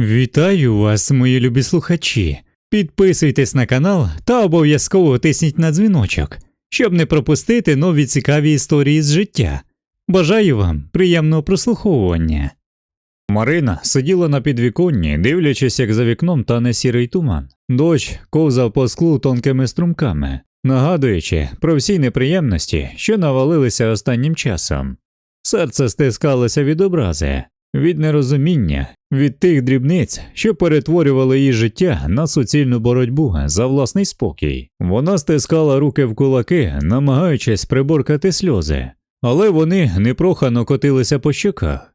Вітаю вас, мої любі слухачі. Підписуйтесь на канал та обов'язково тисніть на дзвіночок, щоб не пропустити нові цікаві історії з життя. Бажаю вам приємного прослуховування. Марина сиділа на підвіконні, дивлячись, як за вікном тане сірий туман. Дощ ковзав по склу тонкими струмками, нагадуючи про всі неприємності, що навалилися останнім часом. Серце стискалося від образи, від нерозуміння, від тих дрібниць, що перетворювали її життя на суцільну боротьбу за власний спокій. Вона стискала руки в кулаки, намагаючись приборкати сльози, але вони непрохано котилися по щоках.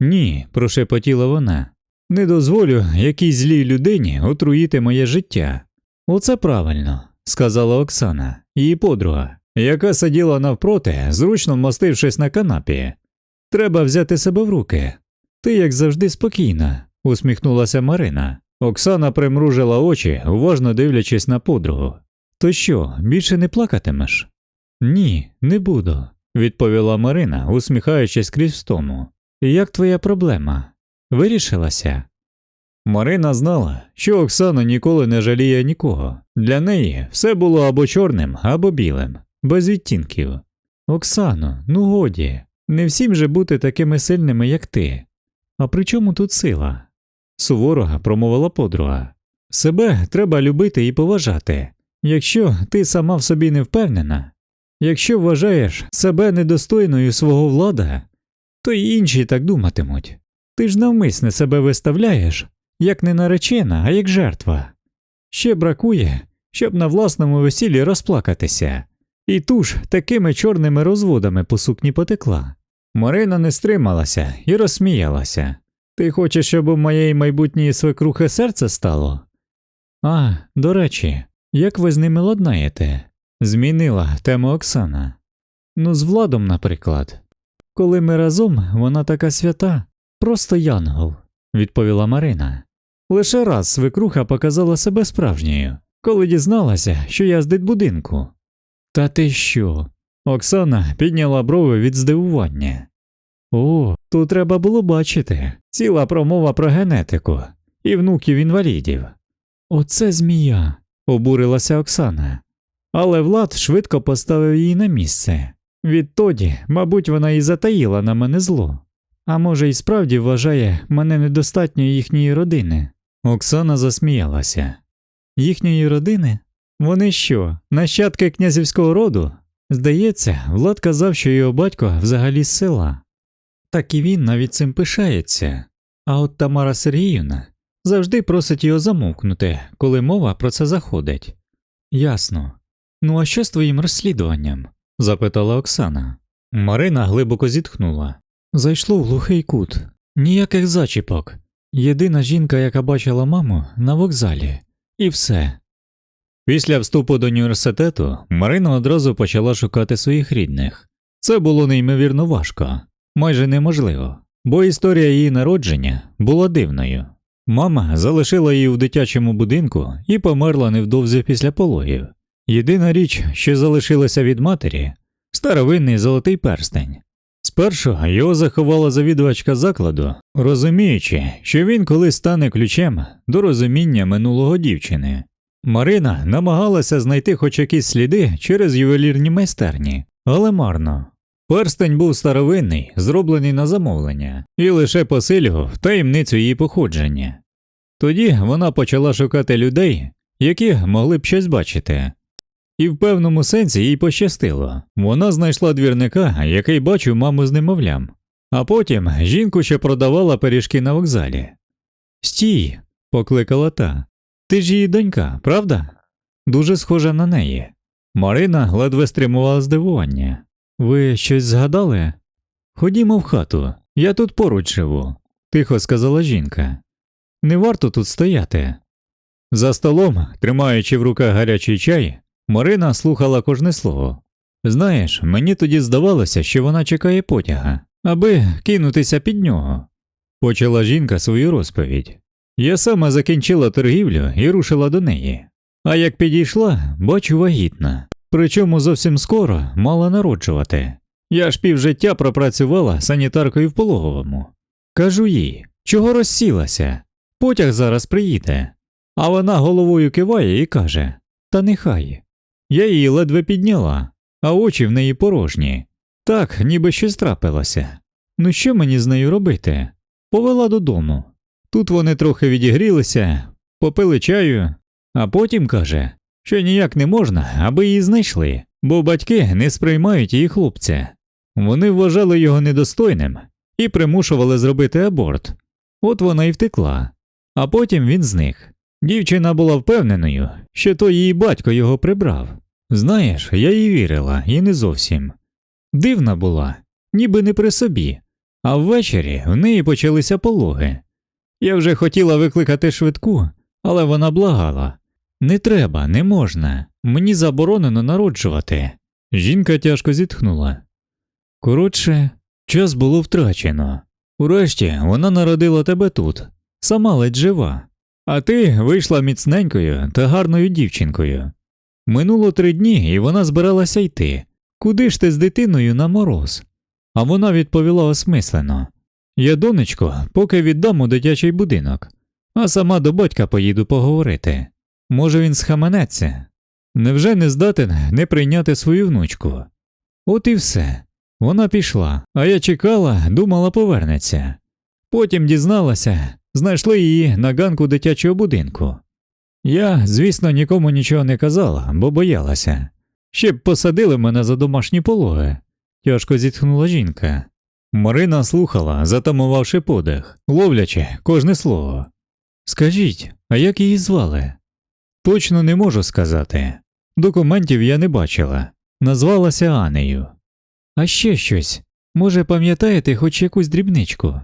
Ні, прошепотіла вона, не дозволю якійсь злій людині отруїти моє життя. Оце правильно, сказала Оксана, її подруга, яка сиділа навпроти, зручно вмостившись на канапі. Треба взяти себе в руки. Ти, як завжди, спокійна, усміхнулася Марина. Оксана примружила очі, уважно дивлячись на подругу. То що, більше не плакатимеш? Ні, не буду, відповіла Марина, усміхаючись крізь втому. Як твоя проблема? Вирішилася? Марина знала, що Оксана ніколи не жаліє нікого. Для неї все було або чорним, або білим, без відтінків. Оксано, ну годі, не всім же бути такими сильними, як ти. А при чому тут сила? Суворо промовила подруга. Себе треба любити і поважати. Якщо ти сама в собі не впевнена, якщо вважаєш себе недостойною свого влада, то й інші так думатимуть. Ти ж навмисне себе виставляєш, як не наречена, а як жертва. Ще бракує, щоб на власному весіллі розплакатися, і туж такими чорними розводами по сукні потекла. Марина не стрималася і розсміялася. Ти хочеш, щоб у моєї майбутньої свекрухи серце стало? А, до речі, як ви з ними ладнаєте? Змінила тему Оксана. Ну, з владом, наприклад. Коли ми разом, вона така свята, просто янгол, відповіла Марина. Лише раз свекруха показала себе справжньою, коли дізналася, що я з дитбудинку. Та ти що? Оксана підняла брови від здивування. О, тут треба було бачити ціла промова про генетику і внуків інвалідів. Оце змія, обурилася Оксана. Але Влад швидко поставив її на місце. Відтоді, мабуть, вона і затаїла на мене зло. А може, і справді вважає мене недостатньо їхньої родини. Оксана засміялася. Їхньої родини? Вони що, нащадки князівського роду? Здається, Влад казав, що його батько взагалі з села. Так і він навіть цим пишається. А от Тамара Сергіївна завжди просить його замовкнути, коли мова про це заходить. Ясно. Ну а що з твоїм розслідуванням? запитала Оксана. Марина глибоко зітхнула. Зайшло в глухий кут. Ніяких зачіпок. Єдина жінка, яка бачила маму, на вокзалі. І все. Після вступу до університету Марина одразу почала шукати своїх рідних. Це було неймовірно важко, майже неможливо, бо історія її народження була дивною. Мама залишила її в дитячому будинку і померла невдовзі після пологів. Єдина річ, що залишилася від матері старовинний золотий перстень. Спершу його заховала завідувачка закладу, розуміючи, що він колись стане ключем до розуміння минулого дівчини. Марина намагалася знайти хоч якісь сліди через ювелірні майстерні, але марно. Перстень був старовинний, зроблений на замовлення, і лише посилював таємницю її походження. Тоді вона почала шукати людей, які могли б щось бачити. І в певному сенсі їй пощастило. Вона знайшла двірника, який бачив маму з немовлям, а потім жінку, що продавала пиріжки на вокзалі. Стій, покликала та. Ти ж її донька, правда? Дуже схожа на неї. Марина ледве стримувала здивування. Ви щось згадали? Ходімо в хату, я тут поруч живу, тихо сказала жінка. Не варто тут стояти. За столом, тримаючи в руках гарячий чай, Марина слухала кожне слово. Знаєш, мені тоді здавалося, що вона чекає потяга, аби кинутися під нього. Почала жінка свою розповідь. Я саме закінчила торгівлю і рушила до неї. А як підійшла, бачу вагітна. Причому зовсім скоро мала народжувати. Я ж півжиття пропрацювала санітаркою в пологовому. Кажу їй, чого розсілася? Потяг зараз приїде. А вона головою киває і каже Та нехай. Я її ледве підняла, а очі в неї порожні. Так, ніби щось трапилося. Ну що мені з нею робити? Повела додому. Тут вони трохи відігрілися, попили чаю, а потім каже, що ніяк не можна, аби її знайшли, бо батьки не сприймають її хлопця. Вони вважали його недостойним і примушували зробити аборт. От вона і втекла, а потім він зник. Дівчина була впевненою, що то її батько його прибрав. Знаєш, я їй вірила, і не зовсім. Дивна була, ніби не при собі, а ввечері в неї почалися пологи. Я вже хотіла викликати швидку, але вона благала не треба, не можна, мені заборонено народжувати. Жінка тяжко зітхнула. Коротше, час було втрачено. Урешті вона народила тебе тут, сама ледь жива, а ти вийшла міцненькою та гарною дівчинкою. Минуло три дні, і вона збиралася йти. Куди ж ти з дитиною на мороз? А вона відповіла осмислено Я, донечко, поки віддам у дитячий будинок, а сама до батька поїду поговорити. Може, він схаменеться. Невже не здатен не прийняти свою внучку? От і все. Вона пішла, а я чекала, думала, повернеться. Потім дізналася, знайшли її на ганку дитячого будинку. Я, звісно, нікому нічого не казала, бо боялася. Ще б посадили мене за домашні пологи, тяжко зітхнула жінка. Марина слухала, затамувавши подих, ловлячи кожне слово. Скажіть, а як її звали? Точно не можу сказати. Документів я не бачила. Назвалася Анею. А ще щось. Може, пам'ятаєте хоч якусь дрібничку?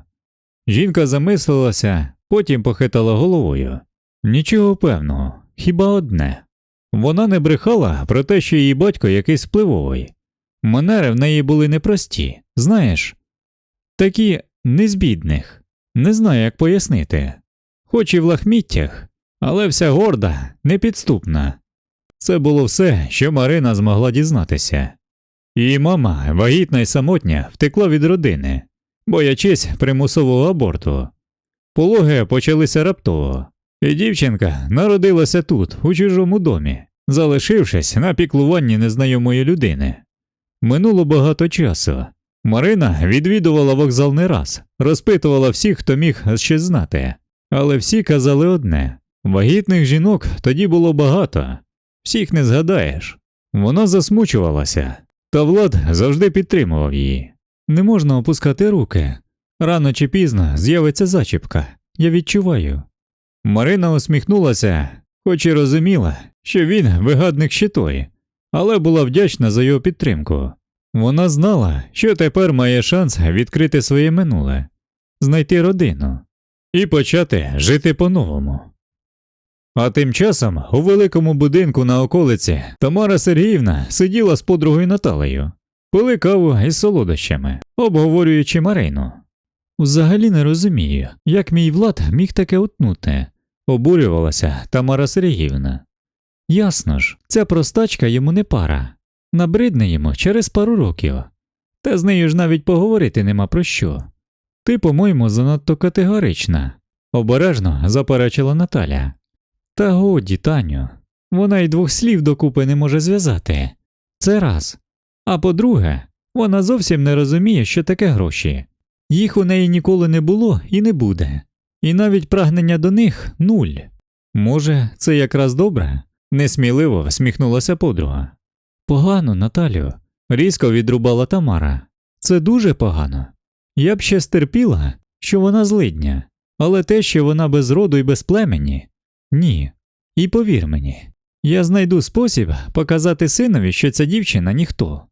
Жінка замислилася, потім похитала головою. Нічого певного, хіба одне. Вона не брехала про те, що її батько якийсь впливовий. Манери в неї були непрості, знаєш, такі не з бідних. Не знаю, як пояснити. Хоч і в лахміттях, але вся горда, непідступна. Це було все, що Марина змогла дізнатися. Її мама, вагітна й самотня, втекла від родини, боячись примусового аборту. Пологи почалися раптово, і дівчинка народилася тут, у чужому домі, залишившись на піклуванні незнайомої людини. Минуло багато часу. Марина відвідувала вокзал не раз, розпитувала всіх, хто міг щось знати, але всі казали одне вагітних жінок тоді було багато, всіх не згадаєш. Вона засмучувалася, та Влад завжди підтримував її. Не можна опускати руки. Рано чи пізно з'явиться зачіпка, я відчуваю. Марина усміхнулася, хоч і розуміла, що він вигадник ще але була вдячна за його підтримку. Вона знала, що тепер має шанс відкрити своє минуле, знайти родину і почати жити по-новому. А тим часом у великому будинку на околиці Тамара Сергіївна сиділа з подругою Наталею, пили каву із солодощами, обговорюючи Марину. Взагалі не розумію, як мій влад міг таке утнути, обурювалася Тамара Сергіївна. Ясно ж, ця простачка йому не пара, набридне йому через пару років, та з нею ж навіть поговорити нема про що. Ти, по-моєму, занадто категорична, обережно заперечила Наталя. Та годі, Таню, вона й двох слів докупи не може зв'язати. Це раз. А по-друге, вона зовсім не розуміє, що таке гроші. Їх у неї ніколи не було і не буде, і навіть прагнення до них нуль. Може, це якраз добре? несміливо всміхнулася подруга. Погано, Наталю, різко відрубала Тамара. Це дуже погано. Я б ще стерпіла, що вона злидня, але те, що вона без роду і без племені, ні. І повір мені, я знайду спосіб показати синові, що ця дівчина ніхто.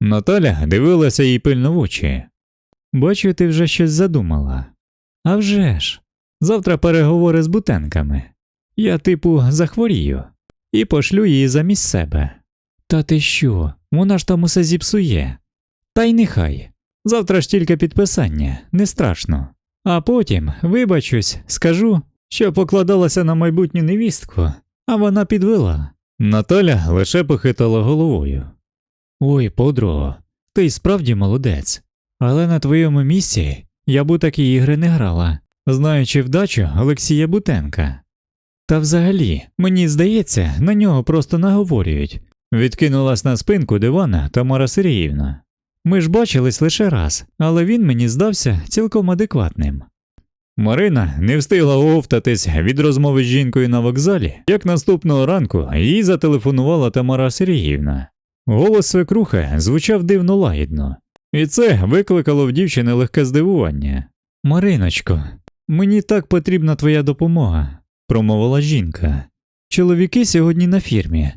Наталя дивилася їй пильно в очі. Бачу, ти вже щось задумала. «А вже ж, завтра переговори з бутенками. Я, типу, захворію і пошлю її замість себе. Та ти що, вона ж там усе зіпсує. Та й нехай. Завтра ж тільки підписання, не страшно. А потім, вибачусь, скажу, що покладалася на майбутню невістку, а вона підвела. Наталя лише похитала головою. Ой, подруго, ти справді молодець, але на твоєму місці я б у такі ігри не грала. знаючи вдачу Олексія Бутенка. Та взагалі, мені здається, на нього просто наговорюють. Відкинулась на спинку дивана Тамара Сергіївна. Ми ж бачились лише раз, але він мені здався цілком адекватним. Марина не встигла оговтатись від розмови з жінкою на вокзалі, як наступного ранку їй зателефонувала Тамара Сергіївна. Голос свекрухи звучав дивно лагідно, і це викликало в дівчини легке здивування. Мариночко, мені так потрібна твоя допомога, промовила жінка. Чоловіки сьогодні на фірмі,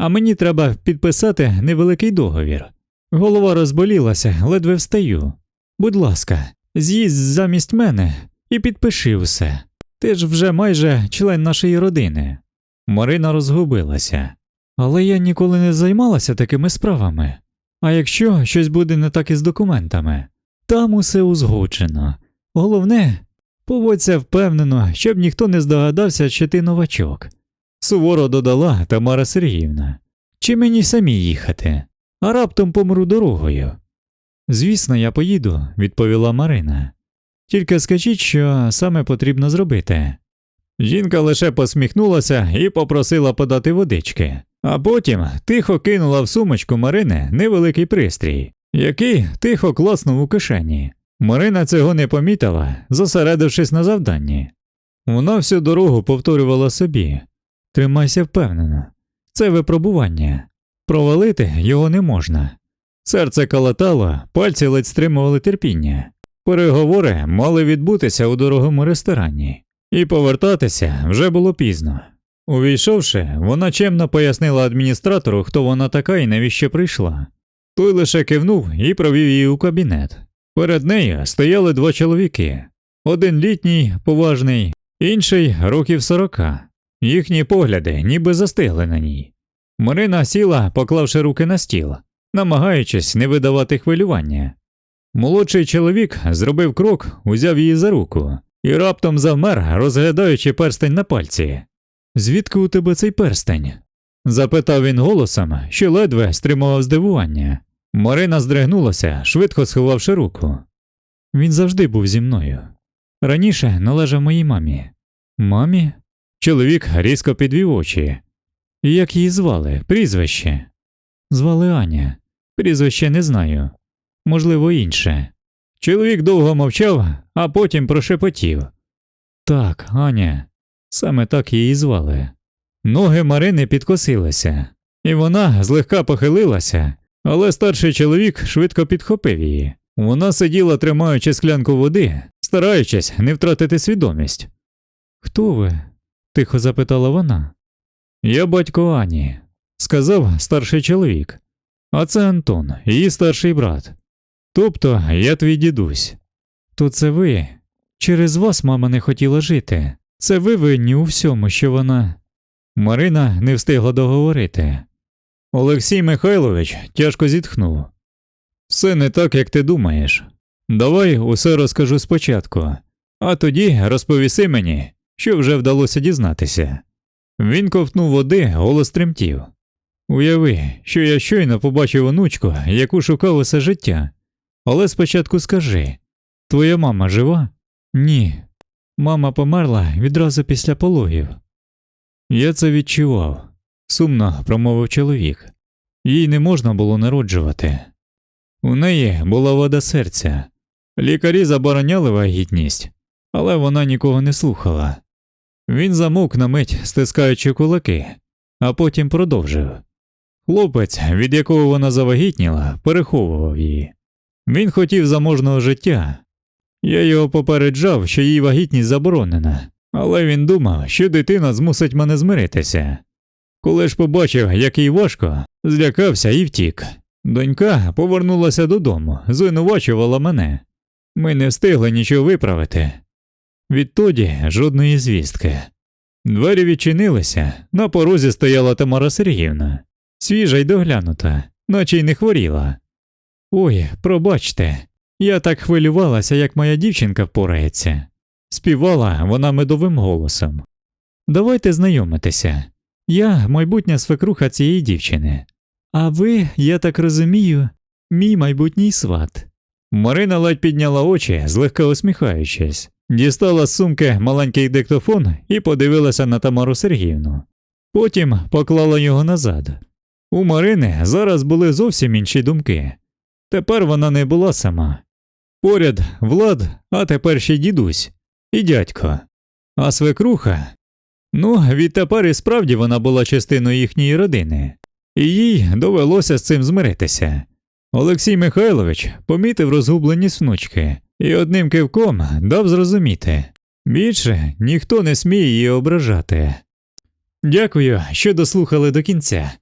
а мені треба підписати невеликий договір. Голова розболілася, ледве встаю. Будь ласка, з'їзд замість мене і підпиши все. Ти ж вже майже член нашої родини. Марина розгубилася. Але я ніколи не займалася такими справами. А якщо щось буде не так із документами, там усе узгоджено. Головне, поводься впевнено, щоб ніхто не здогадався, що ти новачок. Суворо додала Тамара Сергіївна. Чи мені самі їхати? А раптом помру дорогою. Звісно, я поїду, відповіла Марина. Тільки скажіть, що саме потрібно зробити. Жінка лише посміхнулася і попросила подати водички, а потім тихо кинула в сумочку Марини невеликий пристрій, який тихо класнув у кишені. Марина цього не помітила, зосередившись на завданні. Вона всю дорогу повторювала собі тримайся впевнено, це випробування, провалити його не можна. Серце калатало, пальці ледь стримували терпіння. Переговори мали відбутися у дорогому ресторані, і повертатися вже було пізно. Увійшовши, вона чемно пояснила адміністратору, хто вона така і навіщо прийшла. Той лише кивнув і провів її у кабінет. Перед нею стояли два чоловіки один літній, поважний, інший років сорока. Їхні погляди ніби застигли на ній. Марина сіла, поклавши руки на стіл, намагаючись не видавати хвилювання. Молодший чоловік зробив крок, узяв її за руку і раптом завмер, розглядаючи перстень на пальці. Звідки у тебе цей перстень? запитав він голосом, що ледве стримував здивування. Марина здригнулася, швидко сховавши руку. Він завжди був зі мною. Раніше належав моїй мамі. Мамі? Чоловік різко підвів очі. Як її звали? Прізвище? Звали Аня. Прізвище не знаю. Можливо, інше. Чоловік довго мовчав, а потім прошепотів. Так, Аня, саме так її звали. Ноги Марини підкосилися, і вона злегка похилилася, але старший чоловік швидко підхопив її. Вона сиділа, тримаючи склянку води, стараючись не втратити свідомість. Хто ви? Тихо запитала вона. Я батько Ані, сказав старший чоловік. А це Антон, її старший брат. Тобто я твій дідусь. То це ви. Через вас мама не хотіла жити. Це ви винні у всьому, що вона. Марина не встигла договорити. Олексій Михайлович тяжко зітхнув. Все не так, як ти думаєш. Давай усе розкажу спочатку, а тоді розповіси мені, що вже вдалося дізнатися. Він ковтнув води, голос тремтів. Уяви, що я щойно побачив онучку, яку шукав усе життя. Але спочатку скажи твоя мама жива? Ні. Мама померла відразу після пологів. Я це відчував, сумно промовив чоловік. Їй не можна було народжувати. У неї була вода серця. Лікарі забороняли вагітність, але вона нікого не слухала. Він замовк на мить, стискаючи кулаки, а потім продовжив. Хлопець, від якого вона завагітніла, переховував її. Він хотів заможного життя. Я його попереджав, що їй вагітність заборонена, але він думав, що дитина змусить мене змиритися. Коли ж побачив, як їй важко, злякався і втік. Донька повернулася додому, звинувачувала мене. Ми не встигли нічого виправити. Відтоді жодної звістки. Двері відчинилися, на порозі стояла Тамара Сергіївна, свіжа й доглянута, наче й не хворіла. Ой, пробачте, я так хвилювалася, як моя дівчинка впорається. Співала вона медовим голосом. Давайте знайомитися. Я майбутня свекруха цієї дівчини. А ви, я так розумію, мій майбутній сват. Марина ледь підняла очі, злегка усміхаючись. Дістала з сумки маленький диктофон і подивилася на Тамару Сергіївну. Потім поклала його назад. У Марини зараз були зовсім інші думки. Тепер вона не була сама. Поряд Влад, а тепер ще дідусь і дядько. А свекруха. Ну, відтепер і справді вона була частиною їхньої родини, і їй довелося з цим змиритися. Олексій Михайлович помітив розгубленість внучки і одним кивком дав зрозуміти більше ніхто не сміє її ображати. Дякую, що дослухали до кінця.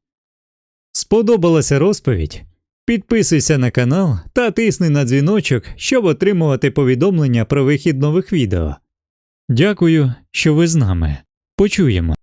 Сподобалася розповідь? Підписуйся на канал та тисни на дзвіночок, щоб отримувати повідомлення про вихід нових відео. Дякую, що ви з нами. Почуємо.